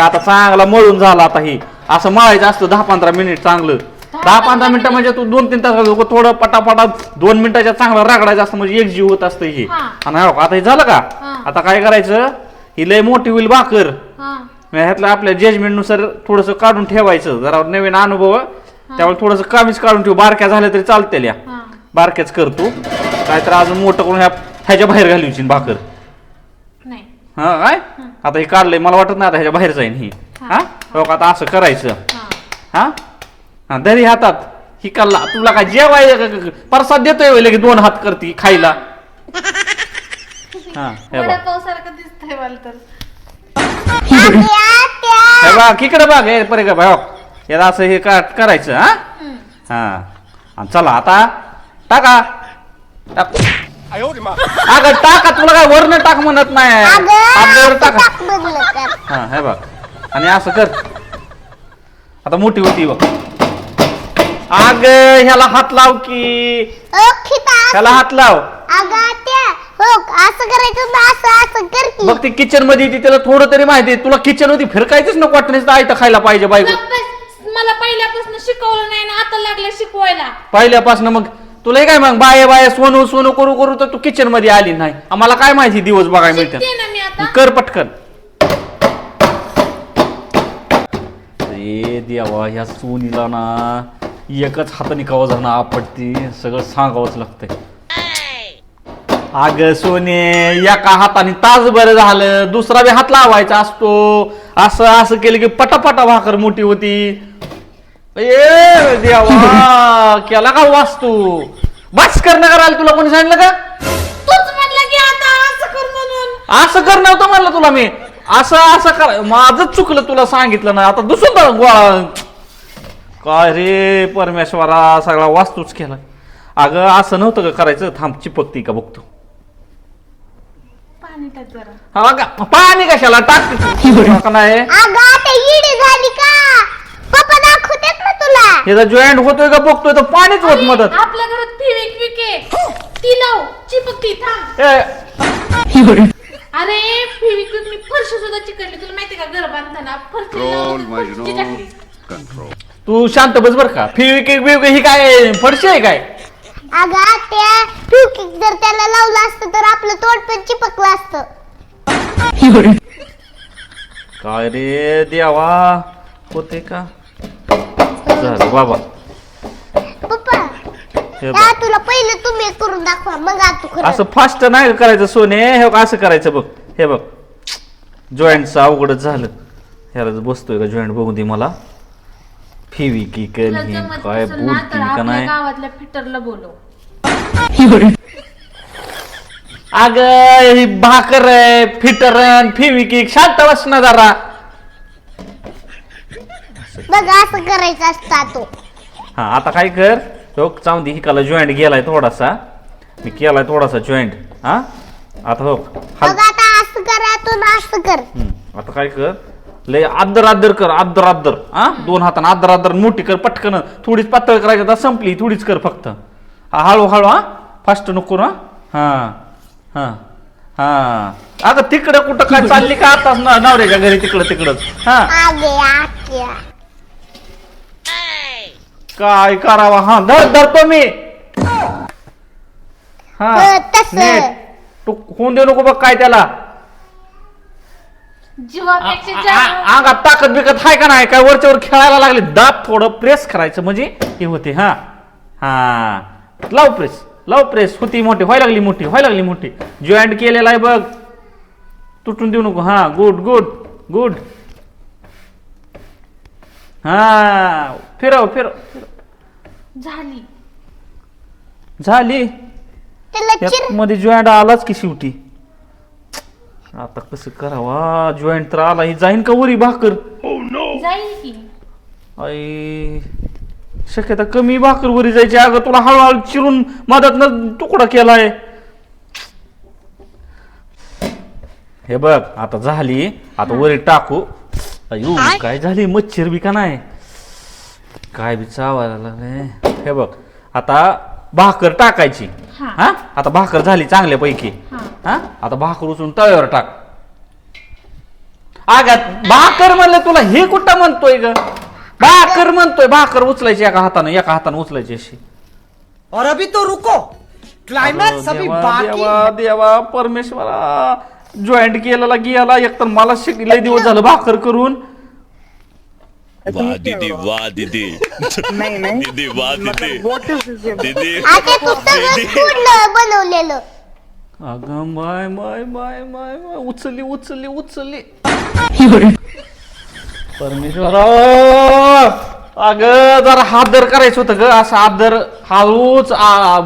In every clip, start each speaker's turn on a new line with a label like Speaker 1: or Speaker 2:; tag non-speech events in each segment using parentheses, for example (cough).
Speaker 1: का आता चांगला मळून झाला आता ही. असं मळायचं असतं दहा पंधरा मिनिट चांगलं. दहा पंधरा मिनिटं म्हणजे तू दोन तीन तास घालतो. थोडं पटापटा दोन मिनिटाच्या चांगलं रगडायचं असतं म्हणजे एक जीव होत असतं हे. आणि हो आता हे झालं का. आता काय करायचं? ही लय मोठी होईल भाकर.
Speaker 2: हा.
Speaker 1: मग ह्यातलं आपल्या जजमेंटनुसार थोडस काढून ठेवायचं जरा नवीन अनुभव. आहे. त्यामुळे थोडस कमीच काढून ठेव बारक्या झाल्या तरी चालतील या बारक्याच करतो. काय तर अजून मोठं करून ह्या ह्याच्या बाहेर घालवशील भाकर. हा काय? आता हे काढलंय मला वाटत नाही आता ह्याच्या बाहेर जाईन ही. हा. हो? का, आता असं करायचं.
Speaker 2: हा.
Speaker 1: हा? दरी हातात. ही कल्ला तुला काय जेवाय प्रसाद देतोय होय लगे दोन हात करती खायला. हा हे बघ.
Speaker 2: वडापाव सारखं दिसतंय मला तर.
Speaker 1: हे बघ इकडे बघ हे परे का भाऊ याला असं हे का करायचं हा. हा. आणि चला आता टाका. टाक. अगं टाका तुला काय वरण टाक म्हणत नाही. टाका. हा हे बघ. आणि असं कर. आता मोठी होती बघ. अग ह्याला हात लाव की. ह्याला हात लाव.
Speaker 3: हो असं करायचं ना असं असं कर की.
Speaker 1: बघ ती किचनमध्ये येते त्याला थोडं तरी माहिती. तुला किचनमध्ये फिरकायचंच नको वाटण्याचं आयतं खायला पाहिजे बायको.
Speaker 2: मला पहिल्यापासून शिकवलं नाही ना आता लागलं शिकवायला.
Speaker 1: पहिल्यापासून मग तुला हे काय मग बाय बाय सोनू सोनू करू करू तर तू किचनमध्ये आली नाही. आम्हाला काय माहिती दिवस बघायला
Speaker 2: शिकते
Speaker 1: मिळते
Speaker 2: ना मी आता.
Speaker 1: कर पटकन. रे देवा ह्या सोनीला ना एकच हाताने कवा जण आपटती सगळं सांगावंच लागतंय. अग सोने एका हाताने तास बरं झालं दुसरा बी हात लावायचा असतो. असं असं केलं की पटापटा भाकर मोठी होती. ए देवा केला का वाचतो बस करणं तुला कोणी सांगितलं का?
Speaker 2: तूच म्हटलं की आता असं कर म्हणून.
Speaker 1: असं कर नव्हतं म्हणलं तुला मी. असं असं कर. माझं चुकलं तुला सांगितलं ना आता दुसरं तर गोळा. काय रे परमेश्वरा सगळा वास्तूच केला. अगं असं नव्हतं का करायचं? थांब चिपकती का बघतो.
Speaker 2: पाणी टाक जरा.
Speaker 1: हा का? पाणी कशाला टाकते तू? नाही?
Speaker 3: अगं आता इडी झाली का पप्पा दाखवतात ना तुला
Speaker 1: याचा जॉईंट होतोय का बघतोय तर पाणीच होत मदत.
Speaker 2: आपल्या घरात फिविक आहे ती लाव चिपकती थांब.
Speaker 1: ए,
Speaker 2: अरे फिविक मी फरशी सुद्धा चिकटली. तुला माहिती का घर बांधताना फरशी फरशी. टाकली.
Speaker 4: Control.
Speaker 1: तू शांत बस बर का. फिविक बिविक ही काय फडशी आहे काय?
Speaker 3: अगं त्या टूकिक जर त्याला लावलं असतं तर आपलं तोंड पण चिपकलं असतं.
Speaker 1: काय रे देवा? होते का? झालं बाबा
Speaker 3: पप्पा
Speaker 1: हे बघ.
Speaker 3: तुला पहिले तुम्ही करून दाखवा मग आ तू खरं.
Speaker 1: असं फास्ट नाही करायचं सोने? हे बघ असं करायचं बघ. हे बघ. जॉईंटचं अवघडच झालं. ह्याला जर बसतोय का जॉईंट बघून दे मला. फिवी की
Speaker 2: तुला
Speaker 1: काय
Speaker 2: जमत
Speaker 1: काय
Speaker 2: नसेल ना तर
Speaker 1: बोलती का
Speaker 2: आपल्या
Speaker 1: नाही?
Speaker 2: गावातल्या फिटरला बोलव.
Speaker 1: अग ही भाकर आहे फिटर फिवी की. शांत बस ना जरा.
Speaker 3: बघ असं करायचं असतं तो
Speaker 1: हा आता काय कर? हो चावून दे हिकाला जॉईंट गेलाय थोडासा. मी केलाय थोडासा जॉईंट हा? आता हो हाल.
Speaker 3: आता असं करा तू ना असं कर.
Speaker 1: हम्म, आता काय कर? लय आदर आदर कर आदर आदर. हा? दोन हाताने आदर आदर मोठी कर पटकन. थोडीच पातळ करायची आता संपली थोडीच कर फक्त. हा हळू हळू हा? फास्ट नको ना? हा हा हा. अगं तिकडं कुठं काय चालली का? आताच ना नवऱ्याच्या घरी तिकडं तिकडंच हा?
Speaker 3: आगे आगे.
Speaker 1: काय करावा? हा धर धरतो मी. हा
Speaker 3: हो, तसं.
Speaker 1: नीट. तू होऊन देऊ नको बघ काय त्याला.
Speaker 2: जीवापेक्षा जास्त.
Speaker 1: आ- अंगात ताकद बिकत हाय का नाही? काय वरच्यावर खेळायला लागले? दाब थोडं प्रेस करायचं म्हणजे हे होते हा. हा. लाव प्रेस लाव प्रेस होती मोठी व्हायला लागली मोठी व्हायला लागली मोठी. जॉईंट केलेला आहे बघ. तुटून देऊ नको हा. गुड गुड गुड हा. फिरव फिरव फिरव.
Speaker 2: झाली.
Speaker 1: झाली?
Speaker 3: त्याला चिर
Speaker 1: यात मध्ये जॉईंट आलाच की शेवटी? आता कसं करावा? जॉईंट तर आला. ही जाईन का वरी भाकर?
Speaker 2: जाईल की.
Speaker 1: आई शक्यता कमी भाकर वरी जायची. अगं तुला हळूहळू चिरून मदत तुकडा केलाय. हे बघ आता झाली. आता वरी टाकू. अयो काय झाली? मच्छर बी का नाही? काय बी चावायला लागले हे बघ आता भाकर टाकायची.
Speaker 2: हा.
Speaker 1: हा? आता भाकर झाली चांगल्यापैकी.
Speaker 2: हा.
Speaker 1: हा? आता भाकर उचलून तव्यावर टाक. आगात भाकर म्हणलं तुला हे कुठं म्हणतोय ग? भाकर म्हणतोय भाकर उचलायची एका हाताने एका हाताने उचलायची अशी.
Speaker 4: और अभी तो रुको. क्लाइमैक्स अभी
Speaker 1: देवा
Speaker 4: बाकी.
Speaker 1: देवा
Speaker 4: है.
Speaker 1: देवा परमेश्वरा. जॉईंट केलेला गेला एक तर मला शिक- लय दिवस झालं भाकर करून.
Speaker 5: वाह दीदी वाह दीदी।
Speaker 6: नहीं नहीं।
Speaker 5: दीदी वाह दीदी।
Speaker 6: व्हाट इज दिस
Speaker 5: दीदी।
Speaker 3: आता तू सगळं सोडलं बनवलेलं
Speaker 1: अगं माय माय माय माय माय उचलली उचलली उचलली परमेश्वरा अगं जरा हात दर करायचं होतं ग असं हात दर हळूच आ,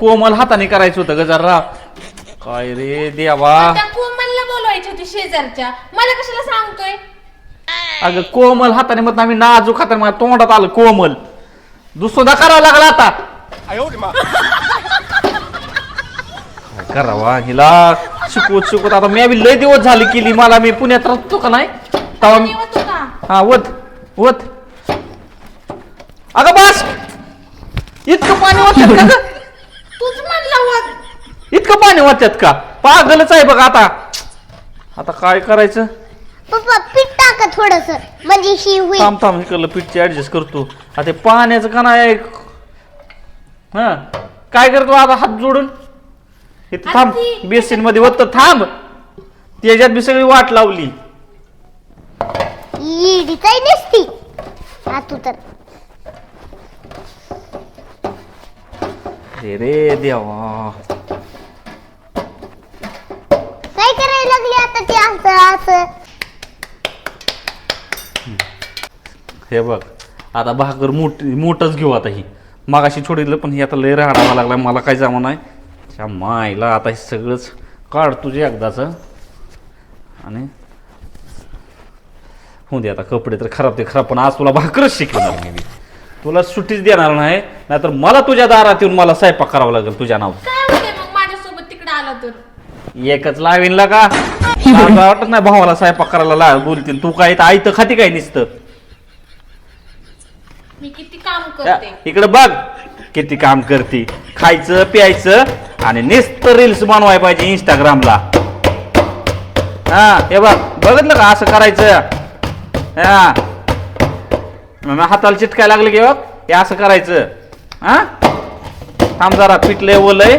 Speaker 1: कोमल हाताने करायचं होतं ग जरा. काय रे देवा.
Speaker 2: त्या कोमलला बोलवायची होती शेजारच्या. मला कशाला सांगतोय?
Speaker 1: अगं कोमल हाताने मग आम्ही नाजूक हाताने माझ्या तोंडात आलं कोमल. दुसरा करावा लागला आता. काय करावा हिला? शिकवत शिकवत आता मी बी लय दिवस झाले केली मला. मी पुण्यात राहतो का नाही? मी- हा वत वत अगं बस! इतकं पाणी वाटत का गं?
Speaker 2: तूच म्हणला होत
Speaker 1: इतकं पाणी वाटत का? पागलच आहे बघ आता. आता काय करायचं?
Speaker 3: पप्पा पीठ टाका थोडस. म्हणजे होईल.
Speaker 1: थांब थांब इकडलं पीठची ऍडजस्ट करतो. आता पाण्याचं का नाही हा? काय करतो आता हात जोडून? इथं थांब. बेसिनमध्ये वत थांब. त्याच्यात बी सगळी वाट लावली.
Speaker 3: ईडीच आहे नसती. हा तू तर.
Speaker 1: रे रे देवा.
Speaker 3: काय करायला लागली आता ते असं असं?
Speaker 1: हे बघ. आता भाकर मोठ मोठच घेऊ आता ही. मागाशी छोडीलं पण ही आता लय राहणावा लागला मला काय जमा नाही. त्या मायला आता हे सगळंच काढ तुझे एकदाच. आणि होऊ दे आता कपडे तर खराब ते खराब पण आज तुला भाकरच शिकवणार मी. तुला सुट्टीच देणार नाही नाहीतर मला तुझ्या दारात येऊन मला स्वयंपाक करावा लागेल तुझ्या नाव
Speaker 2: काय होते मग माझ्यासोबत तिकडे आला तर?
Speaker 1: एकच लावीन का (laughs) मला वाटत नाही भावाला स्वयंपाक करायला ला बोलतील. तू काय आई तर खाती काय नुसतं?
Speaker 2: मी किती काम करते.
Speaker 1: इकडे बघ किती काम करते. खायचं प्यायचं आणि नुसतं रील्स बनवाय पाहिजे इंस्टाग्रामला हा हे बघ बघितलं का असं करायचं? हा. मग हाताला चिटकाय लागलं की बघ हे असं करायचं. हा? थांब जरा पिटलंय ओलय.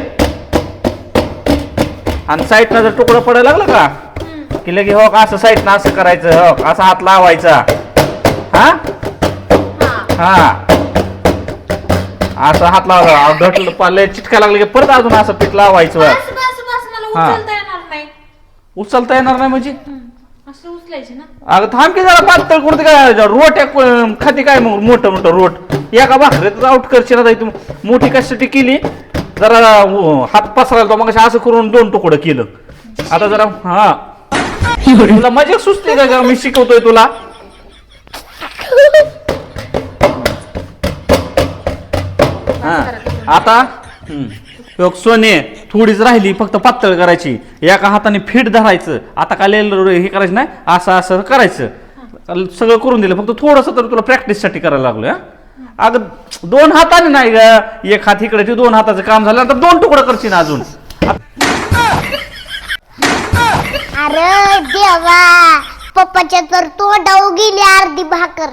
Speaker 1: आणि साईडनं जर तुकडं पडायला लागलं का? की लगे हो का असं साईडनं असं करायचं हो असा हात लावायचा. हा?
Speaker 2: हा.
Speaker 1: असं हात लावला. घटलं पाले चिटका लागलं की परत अजून असं पीठ लावायचं. वर.
Speaker 2: बस बस बस मला
Speaker 1: हा.
Speaker 2: उचलता येणार नाही.
Speaker 1: उचलता येणार नाही म्हणजे?
Speaker 2: असं उचलायचे ना.
Speaker 1: अगं थांब की जरा पातळ कुठे काय रोट एक अं, खाती काय मग? मोठं मोठं रोट. एका भाकरीत आउट करशील आता तू मोठी कशासाठी केली? जरा अं, हात पसरायला तो मग असं करून दोन तुकडं केलं. आता जरा हा. तुला मजा सुचते का जरा मी शिकवतोय तुला. (laughs) हा. आता हम्म. बघ, सोने थोडीच राहिली फक्त पातळ करायची. एका हाताने फिट धरायचं. आता काय लय हे करायचं नाही असं असं करायचं. सगळं करून दिलं. फक्त थोडस तर तुला प्रॅक्टिससाठी करायला लागलं हा. अगं दोन हाताने नाही ग. एक हात इकडे ठेव, दोन हाताचं काम झालं. तर दोन तुकडं करशील अजून.
Speaker 3: अरे देवा पप्पाच्या तर तोंडाऊ गेली अर्धी भाकर.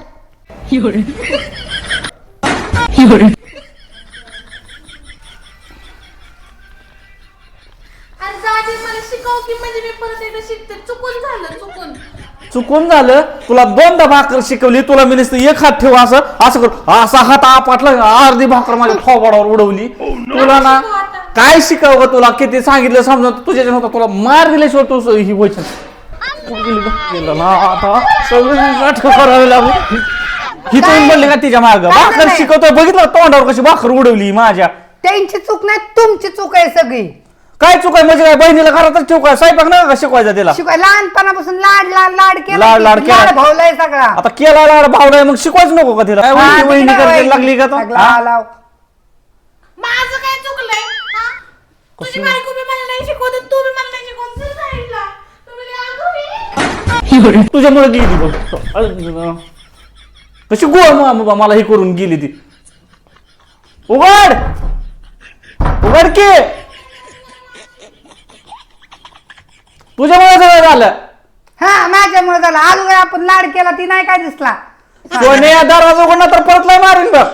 Speaker 2: की म्हणजे मी परत एकदा शिकते. चुकून झालं चुकून.
Speaker 1: चुकून झालं? तुला दोनदा भाकर शिकवली तुला मी नुसतं एक हात ठेव असं असं कर. असा हात आपटला अर्धी भाकर माझ्या थोबाडावर उडवली. तुला ना
Speaker 2: आता.
Speaker 1: काय शिकाव ग तुला? किती सांगितलं समजा तुझ्या नव्हता तुला मार दिल्याशिवाय तू ही व्हायचं कुठं गेली गं? गेलं ना आता. सगळं नाटकं करावी लागू ही तुम्ही बोलली का तिच्या माग? भाकर? शिकवतोय बघितलं तोंडावर कशी भाकर उडवली माझ्या?
Speaker 4: त्यांची चूक नाही तुमची चूक आहे सगळी.
Speaker 1: काय चुक आहे म्हणजे काय बहिणीला घरातच ठेव काय स्वयंपाक का शिकवायचा तिला
Speaker 4: शिवाय लहानपणापासून लाड लाड लाड केला
Speaker 1: लाड-
Speaker 4: की
Speaker 1: लाड केला.
Speaker 4: लाड भावलाय सगळा
Speaker 1: आता केला लाड भाव नाही मग शिकवायचं नको का तिला काय
Speaker 4: हा,
Speaker 1: वहिनी- वहिनी
Speaker 4: तिकडे
Speaker 1: करायला
Speaker 4: वहिनी.
Speaker 1: लागली का तो?
Speaker 4: सगळा
Speaker 1: हा?
Speaker 2: माझं काय चुकलंय हा? तुझी बायको बी मला नाही शिकवत तू बी मला नाही शिकवत चल साईडला. तुम्ही लय आगाऊ आहे.
Speaker 1: तुझ्यामुळे गेली बघ अरे, कशी गोळ मला हे करून गेली ती उघड उघड की तुझ्यामुळे सगळं झालं.
Speaker 4: हा माझ्यामुळे झालं. अगोदर आपण लाड केला ती नाही काय दिसला.
Speaker 1: सोने दरवाजा उघडला तर परत लय मारीन बघ.